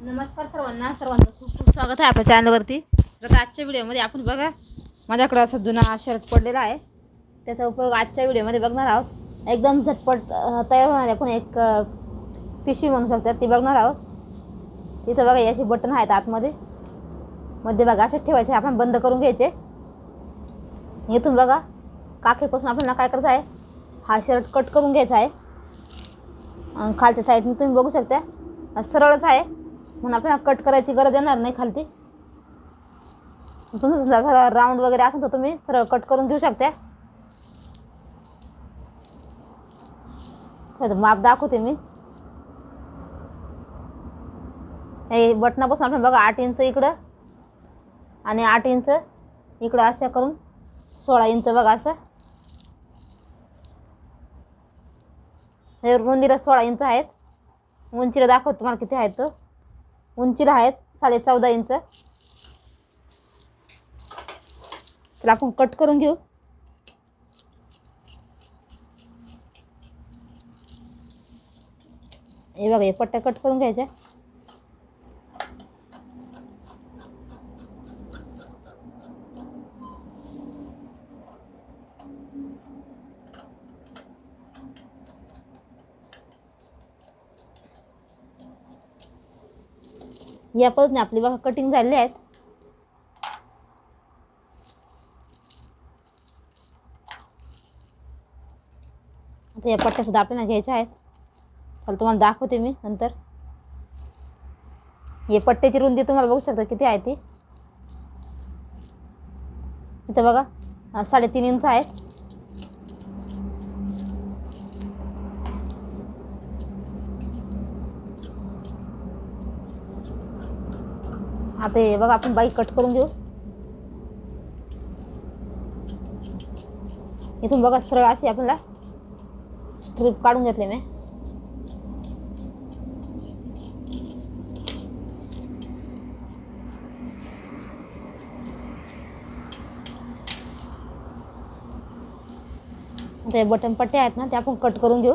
नमस्कार सर्वांना सर्वांचं खूप खूप स्वागत आहे आपल्या चॅनलवरती तर आजच्या व्हिडिओमध्ये आपण बघा माझ्याकडं असा जुना शर्ट पडलेला आहे. त्याचा उपयोग आजच्या व्हिडिओमध्ये बघणार आहोत. एकदम झटपट तयार होणारी आपण एक पिशवी म्हणू शकतात ती बघणार आहोत. तिथं बघा याचे बटन आहेत आतमध्ये. मध्ये बघा असे ठेवायचे आपण बंद करून घ्यायचे. इथून बघा काखेपासून आपल्याला काय करायचं आहे? हा शर्ट कट करून घ्यायचा आहे. खालच्या साईडने तुम्ही बघू शकता. सरळच आहे. म्हणून आपल्याला कट करायची गरज येणार नाही खालती. तुमचं राऊंड वगैरे असेल तर तुम्ही सरळ कट करून घेऊ शकता. माप दाखवते मी. हे बटनापासून आपण बघा आठ इंच इकडं आणि आठ इंच इकडं असं करून सोळा इंच बघा असं. हे रुंदीला सोळा इंच आहेत. उंचीला दाखवतो तुम्हाला किती आहेत तो. उंचीला आहेत साडे चौदा इंच. तर आपण कट करून घेऊ. हे बघा हे पट्ट्या कट करून घ्यायच्या. या पद्धतीने आपली बघा कटिंग झालेली आहेत. आता या पट्ट्या सुद्धा आपल्याला घ्यायच्या आहेत. चला तुम्हाला दाखवते मी नंतर. हे पट्ट्याची रुंदी तुम्हाला बघू शकता किती आहे ती. इथं बघा साडेतीन इंच आहेत. आता हे बघा आपण बाईक कट करून घेऊ. इथून बघा सरळ अशी आपल्याला स्ट्रीप काढून घेतले मी. आता हे बटन पट्टे आहेत ना ते आपण कट करून घेऊ.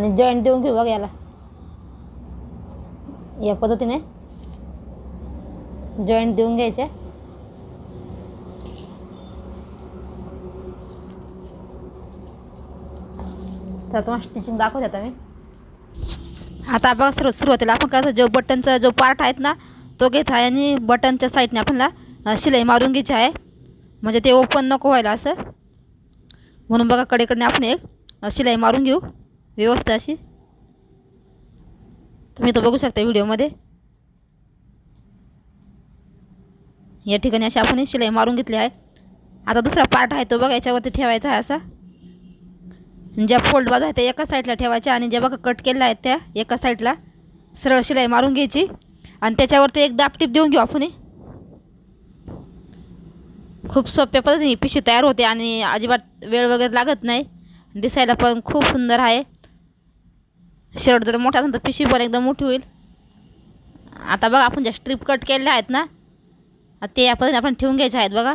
आणि जॉईंट देऊन घेऊ बघ याला. या पद्धतीने. जॉईंट देऊन घ्यायचे. तर तुम्हाला स्टिचिंग दाखवते आता मी. आता बघा सुरू सुरुवातीला आपण कसं जो बटनचा जो पार्ट आहेत ना तो घ्यायचा आहे आणि बटनच्या साईडने आपल्याला शिलाई मारून घ्यायची आहे. म्हणजे ते ओपन नको व्हायला असं. म्हणून बघा कडेकडने आपण एक शिलाई मारून घेऊ. व्यवस्थित अशी? तुम्ही तो बघू शकता व्हिडिओमध्ये. या ठिकाणी अशी आपण शिलाई मारून घेतली आहे. आता दुसरा पार्ट आहे तो बघा याच्यावरती ठेवायचा आहे असा. ज्या फोल्ड बाजू आहे त्या एका साईडला ठेवायच्या आणि ज्या बघा कट केलेल्या आहेत त्या एका साईडला सरळ शिलाई मारून घ्यायची. आणि त्याच्यावरती एक दापटीप देऊन घेऊ आपण खूप सोप्या पद्धतीने पिशवी तयार होते आणि अजिबात वेळ वगैरे लागत नाही. दिसायला पण खूप सुंदर आहे. शर्ट जर मोठा असेल तर पिशवी पण एकदम मोठी होईल. आता बघा आपण ज्या स्ट्रीप कट केलेल्या आहेत ना ते या पद्धतीने आपण ठेवून घ्यायचे आहेत बघा.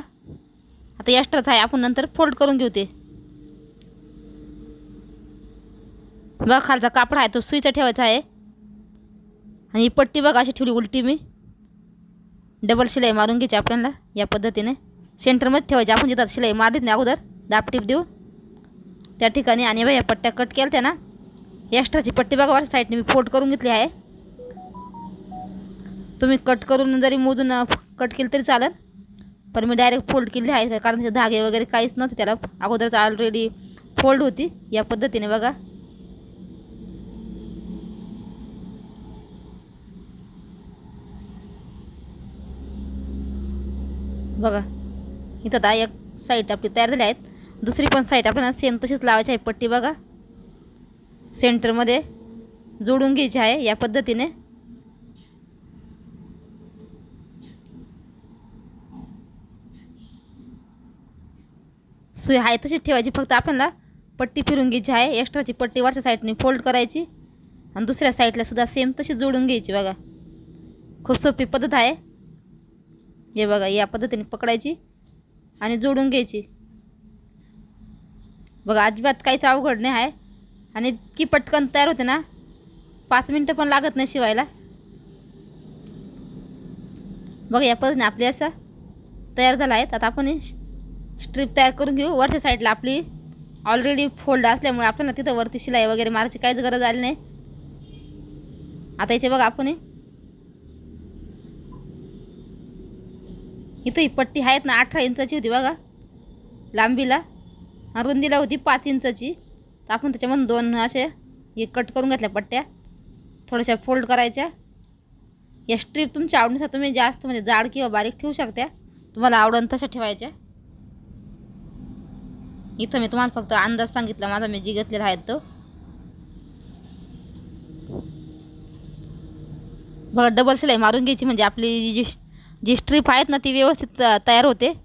आता एक्स्ट्राच आहे आपण नंतर फोल्ड करून घेऊ ते. बघा खालचा कापड आहे तो सुईचा ठेवायचा आहे. आणि ही पट्टी बघा अशी ठेवली उलटी मी. डबल शिलाई मारून घ्यायची आपल्याला या पद्धतीने. सेंटरमध्ये ठेवायची आपण जिथं शिलाई मारलीच नाही अगोदर दापटीप देऊ त्या ठिकाणी आणि बघा या पट्ट्या कट केल्या त्या ना. एक्स्ट्राची पट्टी बघा वरच्या साईडने मी फोल्ड करून घेतली आहे. तुम्ही कट करून जरी मोजून कट केलं तरी चालेल. पण मी डायरेक्ट फोल्ड केली आहे कारण त्याचे धागे वगैरे काहीच नव्हते त्याला अगोदरच ऑलरेडी फोल्ड होती. या पद्धतीने बघा. बघा. इथं आता एक साईड आपली तयार झाली आहेत. दुसरी पण साईड आपल्याला सेम तशीच लावायची आहे पट्टी बघा. सेंटरमध्ये जोडून घ्यायची आहे या पद्धतीने. सुई आहे तशीच ठेवायची फक्त आपल्याला पट्टी फिरून घ्यायची आहे. एक्स्ट्राची पट्टी वरच्या साईडने फोल्ड करायची. आणि दुसऱ्या साईडला सुद्धा सेम तशीच जोडून घ्यायची बघा. खूप सोपी पद्धत आहे. हे बघा या पद्धतीने पकडायची आणि जोडून घ्यायची. बघा अजिबात काहीच अवघड नाही आहे. आणि इतकी पटकन तयार होते ना पाच मिनटं पण लागत नाही शिवायला. बघा या पद्धतीने आपली असं तयार झाला आहेत. आता आपण स्ट्रीप तयार करून घेऊ. वरच्या साईडला आपली ऑलरेडी फोल्ड असल्यामुळे आपल्याला तिथं वरती शिलाई वगैरे मारायची काहीच गरज आली नाही. आता याचे बघा आपण इथं ही पट्टी आहेत ना अठरा इंचाची होती बघा. लांबीला. रुंदीला होती पाच इंचाची. तर आपण त्याच्यामधून दोन असे हे कट करून घेतल्या पट्ट्या. थोड्याशा फोल्ड करायच्या. या स्ट्रीप तुमच्या आवडीनुसार तुम्ही जास्त म्हणजे जाड किंवा बारीक ठेवू शकता. तुम्हाला आवडून तशा ठेवायच्या. इथं मी तुम्हाला फक्त अंदाज सांगितला. माझा मी जी घेतलेला आहे तो. बघा डबल सिलाई मारून घ्यायची म्हणजे आपली जी जी जी स्ट्रीप आहेत ना ती व्यवस्थित त- तयार होते.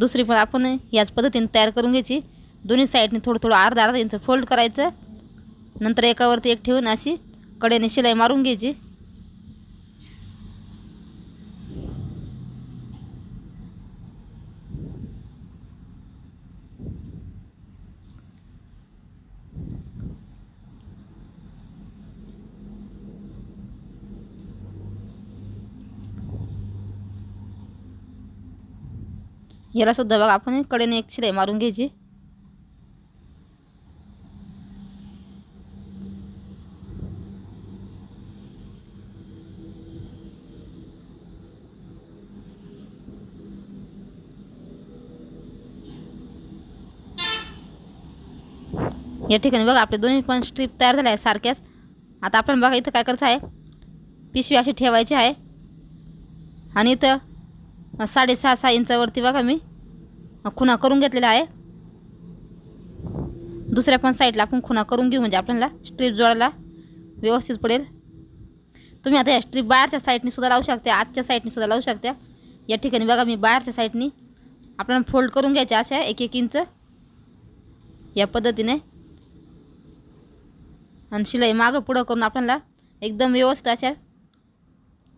दुसरी पण आपण याच पद्धतीने तयार करून घ्यायची. दोन्ही साईडने थोडं थोडं अर्धा अर्धा इंच फोल्ड करायचं. नंतर एकावरती एक ठेवून अशी कड्याने शिलाई मारून घ्यायची. याला सुद्धा बघा आपण कडेने एक शिलाई मारून घ्यायची. या ठिकाणी बघा आपले दोन्ही पण स्ट्रीप तयार झाल्या आहेत सारख्याच. आता आपण बघा इथं काय करायचं आहे? पिशवी अशी ठेवायची आहे. आणि इथं साडेसहा सहा इंचावरती बघा मी. खुणा करून घेतलेला आहे. दुसऱ्या पण साईडला आपण खुणा करून घेऊ म्हणजे आपल्याला स्ट्रीप जोडायला व्यवस्थित पडेल. तुम्ही आता या स्ट्रीप बाहेरच्या साईडनी सुद्धा लावू शकता आजच्या साईडनी सुद्धा लावू शकता. या ठिकाणी बघा मी बाहेरच्या साईडनी आपल्याला फोल्ड करून घ्यायच्या अशा एक एक इंच या पद्धतीने. आणि शिलाई मागं पुढं करून आपल्याला एकदम व्यवस्थित अशा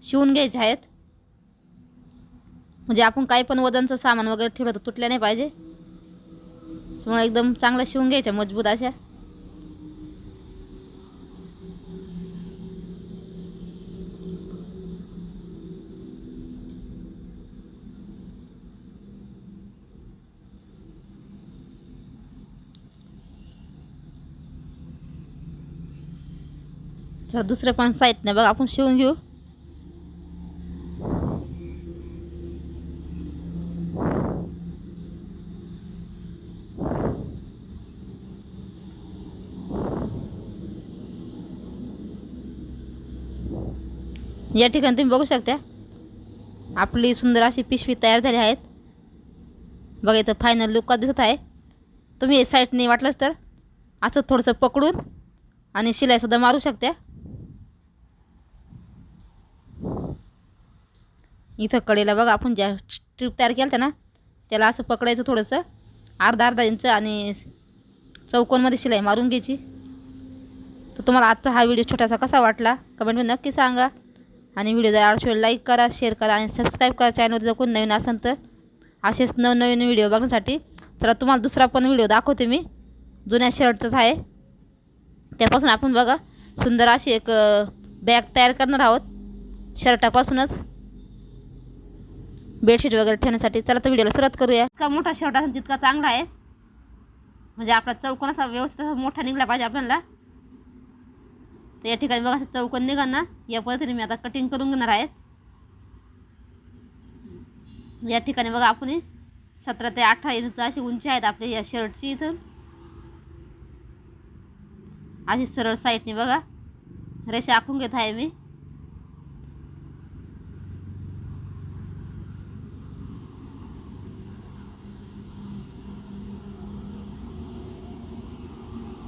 शिवून घ्यायच्या आहेत. म्हणजे आपण काही पण वजनचं सामान वगैरे ठेवलं तर तुटल्या नाही पाहिजे. त्यामुळे एकदम चांगलं शिवून घ्यायच्या मजबूत अशा. तर पण पण नाही बघा आपण शिवून घेऊ. या ठिकाणी तुम्ही बघू शकता. आपली सुंदर अशी पिशवी तयार झाली आहेत. बघायचं फायनल लुक दिसत आहे. तुम्ही हे साईडने वाटलंच तर असं थोडंसं पकडून आणि शिलाईसुद्धा मारू शकता. इथं कडेला बघा आपण ज्या स्ट्रीप तयार केलं ना त्याला असं पकडायचं थोडंसं. अर्धा अर्धा इंच आणि चौकोनमध्ये शिलाई मारून घ्यायची. तर तुम्हाला आजचा हा व्हिडिओ छोटासा कसा वाटला कमेंटमध्ये नक्की सांगा. आणि व्हिडिओ जर आवडला लाईक करा शेअर करा आणि सबस्क्राईब करा. चॅनलवर जर कोणी नवीन असेल तर असेच नवनवीन व्हिडिओ बघण्यासाठी चला तुम्हाला दुसरा पण व्हिडिओ दाखवते मी. जुन्या शर्टचाच आहे. त्यापासून आपण बघा सुंदर अशी एक बॅग तयार करणार आहोत. शर्टापासूनच बेडशीट वगैरे ठेवण्यासाठी चला तर व्हिडिओला सुरुवात करूया. इतका मोठा शर्ट असेल तितका चांगला आहे. म्हणजे आपला चौकोन असा व्यवस्थित असा मोठा निघला पाहिजे आपल्याला. तर या ठिकाणी बघा असं चौकोन निघा ना या पद्धतीने मी आता कटिंग करून घेणार आहे. या ठिकाणी बघा आपण सतरा ते अठरा इंच अशी उंची आहेत आपली या शर्टची इथं. अशी सरळ साईडने बघा रेषा आखून घेत आहे मी.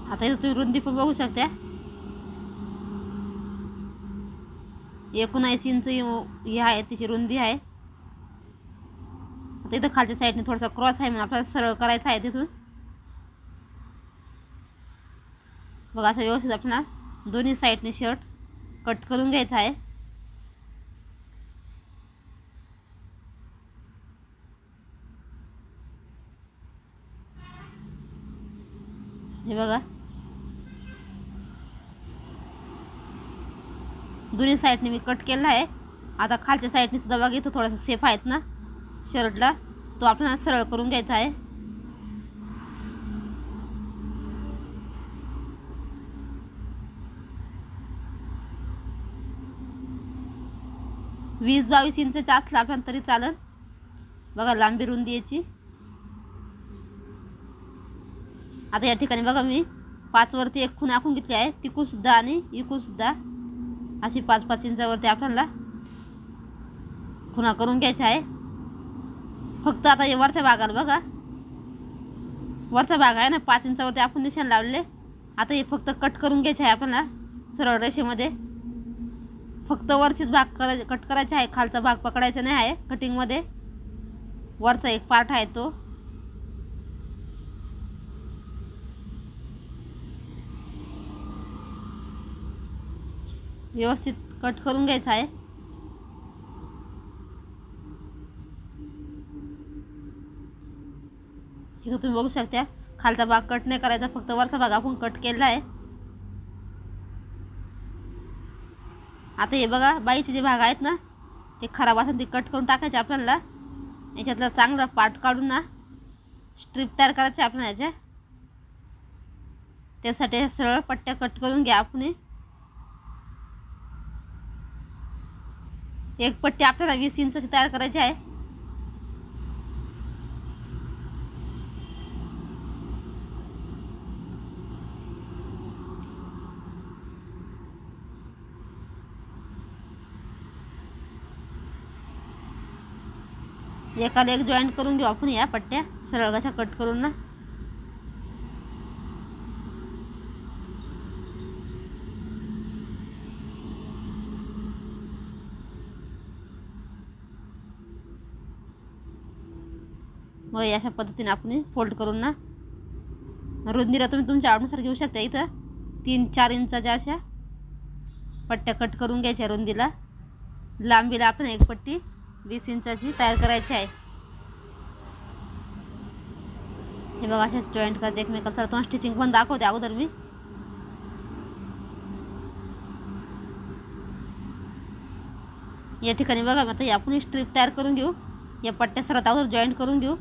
आता इथं तुम्ही रुंदी पण बघू शकता. एकोणऐंशी इंच हे आहे तिची रुंदी आहे. आता इथं खालच्या साईडने थोडासा क्रॉस आहे म्हणून आपल्याला सरळ करायचा आहे तिथून. बघा असं व्यवस्थित आपल्याला दोन्ही साईडने शर्ट कट करून घ्यायचा आहे. हे बघा. दोन्ही साईडने मी कट केला आहे. आता खालच्या साईडने सुद्धा बघा इथं थोडासा सेफ आहेत ना शर्टला. तो आपल्याला सरळ करून घ्यायचा आहे. वीस बावीस इंचचा असला आपल्याला तरी चालेल. बघा लांबी रुंदी याची आता या ठिकाणी बघा मी पाचवरती एक खूण आखून घेतली आहे. तिकूनसुद्धा आणि इकूनसुद्धा अशी पाच पाच इंचावरती आपल्याला खुणा करून घ्यायचा आहे. फक्त आता हे वरच्या भागाला बघा. वरचा भाग आहे ना पाच इंचावरती आपण निशाण लावले. आता हे फक्त कट करून घ्यायचे आहे आपल्याला सरळ रेषेमध्ये. फक्त वरचीच भाग कराय कट करायचा आहे. खालचा भाग पकडायचा नाही आहे कटिंगमध्ये वरचा एक पार्ट आहे तो. व्यवस्थित कट करून घ्यायचा आहे. इथं तुम्ही बघू शकता खालचा भाग कट नाही करायचा फक्त वरचा भाग आपण कट केलेला आहे. आता हे बघा बाईचे जे भाग आहेत ना ते खराब असेल ते कट करून टाकायचे आपल्याला. याच्यातला चांगला पार्ट काढून ना स्ट्रीप तयार करायचे आपल्याला याच्या त्यासाठी सरळ पट्ट्या कट करून घ्या आपण. एक पट्टी आपल्याला वीस इंचाची तयार करायची आहे. एकाला एक जॉईंट करून घेऊ आपण या पट्ट्या. सरळ कशा कट करून ना? मग अशा पद्धतीने आपण फोल्ड करून ना. रुंदीला तुम्ही तुमच्या आवडीनुसार घेऊ शकता इथं. तीन चार इंचाच्या अशा पट्ट्या कट करून घ्यायच्या रुंदीला. लांबीला आपण एक पट्टी वीस इंचाची तयार करायची आहे. हे बघा अशा जॉईंट करते एकमेकाला. तुम्हाला स्टिचिंग पण दाखवते अगोदर मी. या ठिकाणी बघा आता आपण स्ट्रीप तयार करून घेऊ. या पट्ट्या सर्वात अगोदर जॉईंट करून घेऊ.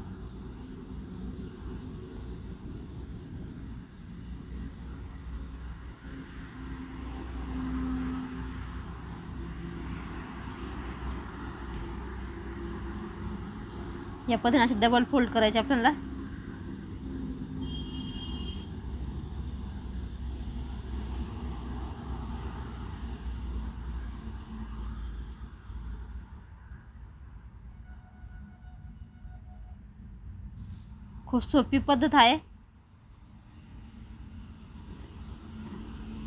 या पद्धतीने असे डबल फोल्ड करायचे आपल्याला. खूप सोपी पद्धत आहे.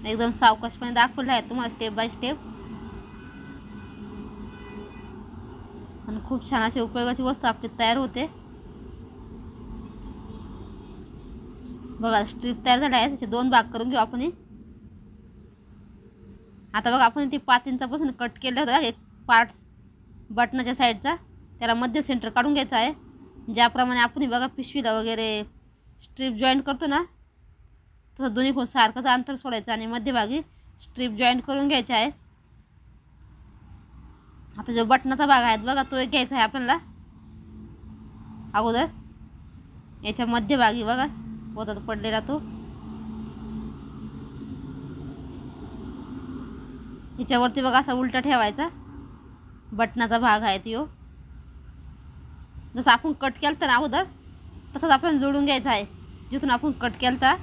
एकदम सावकाशपणे दाखवलं आहे तुम्हाला स्टेप बाय स्टेप आणि खूप छान अशी उपयोगाची वस्तू आपली तयार होते. बघा स्ट्रीप तयार झाल्या आहे त्याचे दोन भाग करून घेऊ आपण आता बघा आपण ते पाच इंचापासून कट केलं होतं एक पार्ट बटनाच्या साईडचा त्याला मध्य सेंटर काढून घ्यायचा आहे. ज्याप्रमाणे आपण बघा पिशवीला वगैरे स्ट्रीप जॉईंट करतो ना तसं दोन्ही कोण सारखंच अंतर सोडायचं आणि मध्यभागी स्ट्रीप जॉईंट करून घ्यायचे आहे. आता जो बटनाचा भाग आहे बघा तो एक घ्यायचा आहे आपल्याला. अगोदर. याच्या मध्यभागी बघा होतात पडलेला तो. याच्यावरती बघा असा उलटा ठेवायचा. बटनाचा भाग आहे तो. जसं आपण कट केलं ना अगोदर तसंच आपण जोडून घ्यायचा आहे. जिथून आपण कट केलता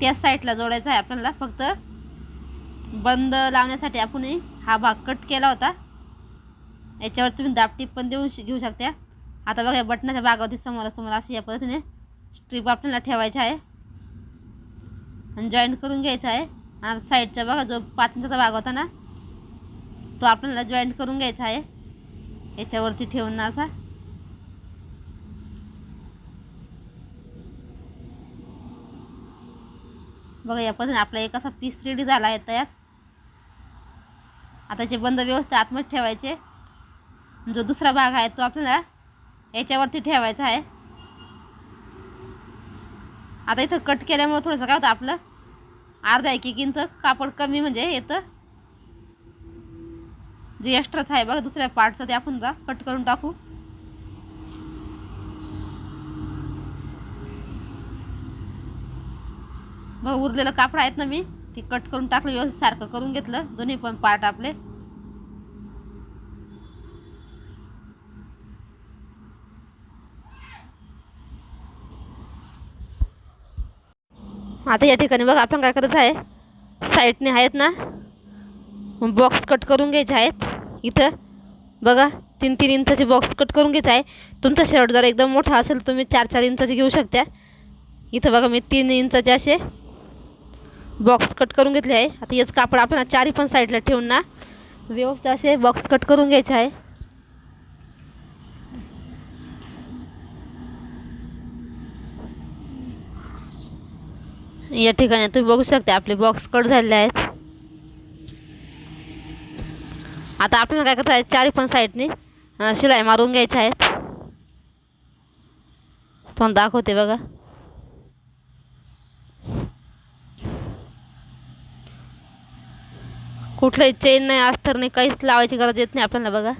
त्याच साईडला जोडायचा आहे आपल्याला. फक्त बंद लावण्यासाठी आपण हा भाग कट केला होता. याच्यावर तुम्ही दापटीप पण देऊ श- घेऊ शकता. आता बघा बटनाच्या भागावरती समोरासमोर अशी या पद्धतीने स्ट्रीप आपल्याला ठेवायची आहे. आणि जॉईंट करून घ्यायचा आहे. आणि साईडचा बघा जो पाच इंचाचा भाग होता ना तो आपल्याला जॉईंट करून घ्यायचा आहे. याच्यावरती ठेवून ना असा. बघा या पद्धतीने आपला एक असा पीस रेडी झाला आहे तयार. आता जे बंद व्यवस्थित आतमध्ये ठेवायचे जो दुसरा भाग आहे तो आपल्याला याच्यावरती ठेवायचा आहे. आता इथं कट केल्यामुळं थोडंसं काय होतं आपलं? अर्धा एक एक इंच कापड कमी म्हणजे येतं. जे एक्स्ट्राच आहे बघा दुसऱ्या पार्टचं ते आपण जा कट करून टाकू. बघ उरलेलं कापड आहेत ना मी. ते कट करून टाकलं व्यवस्थित सारखं करून घेतलं दोन्ही पण पार्ट आपले. आता या ठिकाणी बघा आपण काय करायचं आहे साईडने आहेत ना बॉक्स कट करून घ्यायचे आहेत. इथं बघा तीन तीन इंचाचे बॉक्स कट करून घ्यायचा आहे. तुमचा शर्ट जर एकदम मोठा असेल तुम्ही चार चार इंचाचे घेऊ शकता. इथं बघा मी तीन इंचाचे असे बॉक्स कट करून घेतले आहे. आता हेच कापड आपण चारही पण साईडला ठेवून ना. व्यवस्थित असे बॉक्स कट करून घ्यायचे आहे. या ठिकाणी तुम्ही बघू शकता आपले बॉक्स कट झालेले आहेत. आता आपल्याला काय करायचं आहे? चारी पण साईडने शिलाई मारून घ्यायच्या आहेत. पण दाखवते बघा. कुठलंही चेन नाही अस्तर नाही काहीच लावायची गरज येत नाही आपल्याला बघा.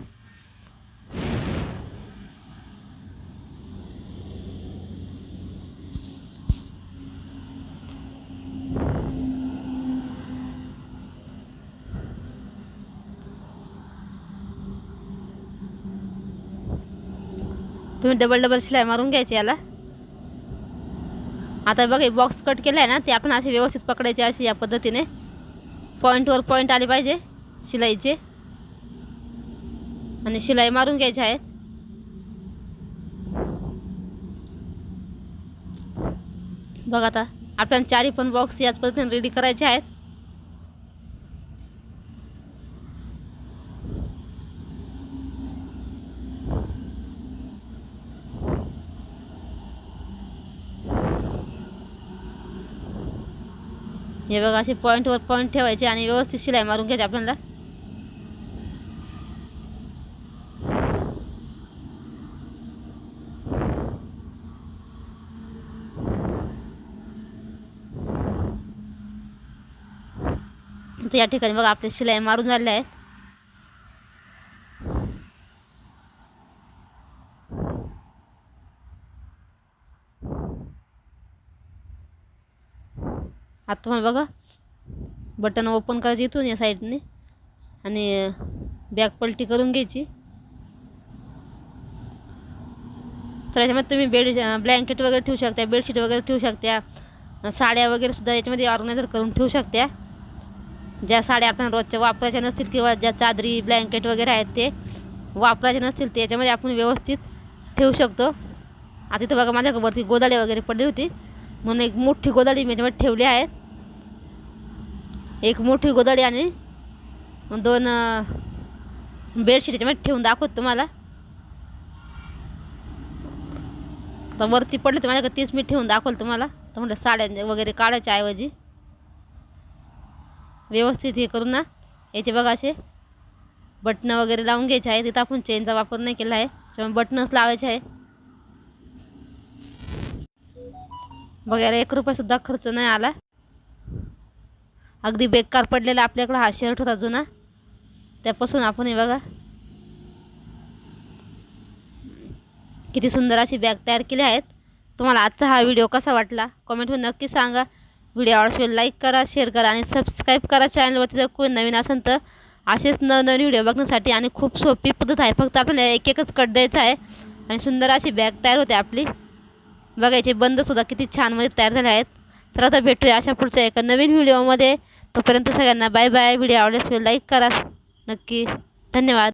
तुम्ही डबल डबल शिलाई मारून घ्यायची याला. आता बघा बॉक्स कट केला आहे ना ते आपण असे व्यवस्थित पकडायचे असे या पद्धतीने. पॉईंटवर पॉईंट आले पाहिजे. शिलाईचे आणि शिलाई मारून घ्यायचे आहेत. बघा आता आपल्याला चारी पण बॉक्स याच पद्धतीने रेडी करायचे आहेत हे बघा असे पॉईंटवर पॉईंट ठेवायचे आणि व्यवस्थित शिलाई मारून घ्यायची आपल्याला. तर या ठिकाणी बघा आपले शिलाई मारून झाले आहेत आता तुम्हाला बघा. बटन ओपन करायचं इथून या साईडने आणि बॅग पलटी करून घ्यायची. तर याच्यामध्ये तुम्ही बेड ब्लँकेट वगैरे ठेवू शकता बेडशीट वगैरे ठेवू शकता. साड्या वगैरे सुद्धा याच्यामध्ये ऑर्गनायझर करून ठेवू शकता. ज्या साड्या आपण रोजच्या वापरायच्या नसतील किंवा ज्या चादरी ब्लँकेट वगैरे आहेत ते वापरायचे नसतील ते याच्यामध्ये आपण व्यवस्थित ठेवू शकतो. आता इथं बघा माझ्यावरती गोदाडी वगैरे पडली होती. म्हणून एक मोठी गोदाडी मी याच्यामध्ये ठेवली आहे. एक मोठी गोदडी आणि दोन बेडशीट याच्यामध्ये ठेवून दाखवत तुम्हाला. तर वरती पडले तर माझ्याकडे तीच मिनिट ठेवून दाखवलं तुम्हाला. तर म्हटलं साड्या वगैरे काढायच्या ऐवजी. व्यवस्थित हे करून ना. याचे बघा असे बटणं वगैरे लावून घ्यायचे आहे तिथं आपण चेनचा वापर नाही केला आहे. त्यामुळे बटनच लावायचे आहे. बघायला एक रुपयासुद्धा खर्च नाही आला. अगदी बेकार पडलेला आपल्याकडं हा शर्ट होता जुना. त्यापासून आपण हे बघा. किती सुंदर अशी बॅग तयार केली आहेत. तुम्हाला आजचा हा व्हिडिओ कसा वाटला? कॉमेंटमध्ये नक्की सांगा. व्हिडिओ आवडल्यास लाईक करा शेअर करा आणि सबस्क्राईब करा चॅनलवरती जर कोणी नवीन असेल तर. असेच नवनवीन व्हिडिओ बघण्यासाठी आणि खूप सोपी पद्धत आहे. फक्त आपल्याला एक एकच कट द्यायचा आहे. आणि सुंदर अशी बॅग तयार होते आपली. बघायचे बंदसुद्धा किती छानमध्ये तयार झाले आहेत. तर आता भेटूया अशा पुढच्या एका नवीन व्हिडिओमध्ये. तोपर्यंत सगळ्यांना बाय बाय व्हिडिओ आवडल्यास लाईक करा. नक्की. धन्यवाद.